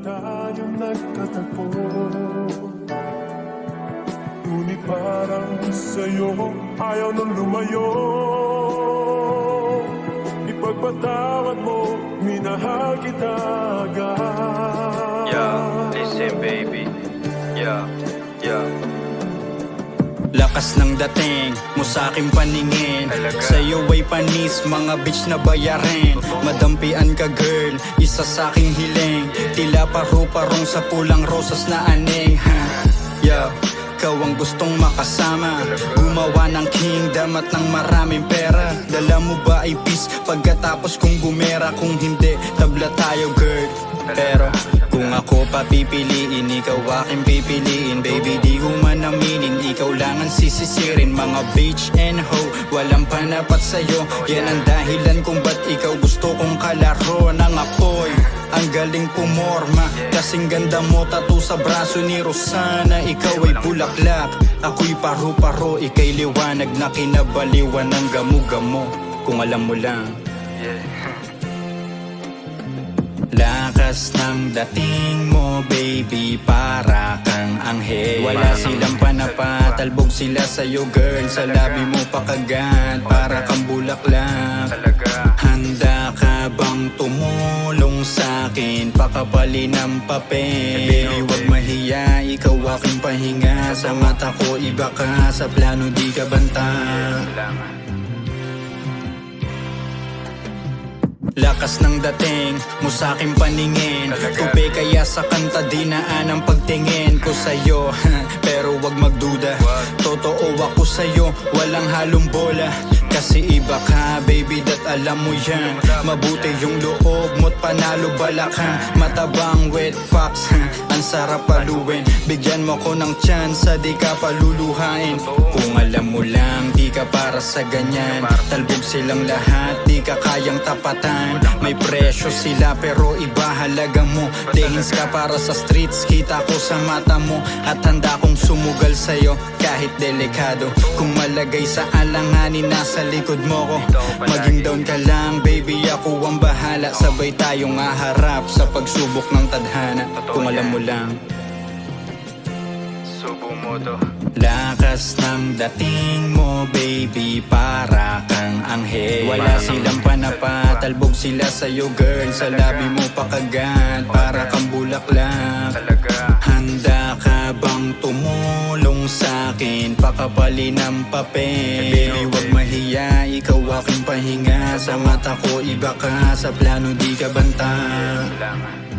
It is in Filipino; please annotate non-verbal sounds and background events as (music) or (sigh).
tayo nagkatagpo Ngunit parang sa'yo ayaw nang lumayo. Ipagpatawad mo, minahal kita agad. Yeah, listen baby. Lakas ng dating mo sa aking paningin? Sa'yo ay panis, mga bitch na bayarin. Madampian ka girl, isa sa aking hiling. Tila paru-parong sa pulang rosas na aning. Ha? Yeah, ikaw ang gustong makasama. Gumawa ng kingdom at ng maraming pera. Dala mo ba ay peace pagkatapos kong gumera? Kung hindi, tabla tayo girl. Pero kung ako papipiliin, ikaw aking pipiliin Baby, di ko sisisirin Mga bitch and hoe, walang panapat sa'yo Yan ang dahilan kung ba't ikaw gusto kong kalaro ng apoy. Ang galing pumorma, kasing ganda mo Tattoo sa braso ni Rosana. Ikaw ay bulaklak, ako'y paru-paro Ika'y liwanag na kinabaliwan ng gamu-gamo. Kung alam mo lang. (laughs) Lakas ng dating mo baby para kang anghel. Wala silang panapatalbog sila sa'yo girl. Sa labi mo pakagat para kang bulaklak. Handa ka bang tumulong sa'kin? Pakapali ng papel. Baby wag mahiya Ikaw aking pahinga. Sa mata ko iba ka. Sa plano di ka banta Lakas ng dating mo sa aking paningin? Tupi kaya sa kanta dinaan ang pagtingin ko sa'yo. (laughs) Pero wag magduda. Totoo ako sa'yo Walang halong bola. Kasi iba ka baby that alam mo yan. Mabuti yung loob mo't panalo balakang Matabang wet fox (laughs) Ang sarap paluin. Bigyan mo ko ng chance Di ka paluluhain. Kung alam mo lang Di ka para sa ganyan. Talbog silang lahat Di ka kayang tapatan. May presyo sila pero iba halaga mo. Dehins ka para sa streets Kita ko sa mata mo. At handa kong sumugal sa'yo Kahit delikado. Kung malagay sa alanganin Nasa likod mo ko. Maging down ka lang baby Ako ang bahala. Sabay tayong aharap Sa pagsubok ng tadhana. Kung alam mo lang Subo mo to. Lakas ng dating mo baby Para panapatalbog sila sa'yo girl. Sa labi mo pakagat Para kang bulaklak. Handa ka bang tumulong sa'kin? Pakapali ng papel. Baby wag mahiya Ikaw aking pahinga. Sa mata ko iba ka Sa plano di ka banta. Kailangan.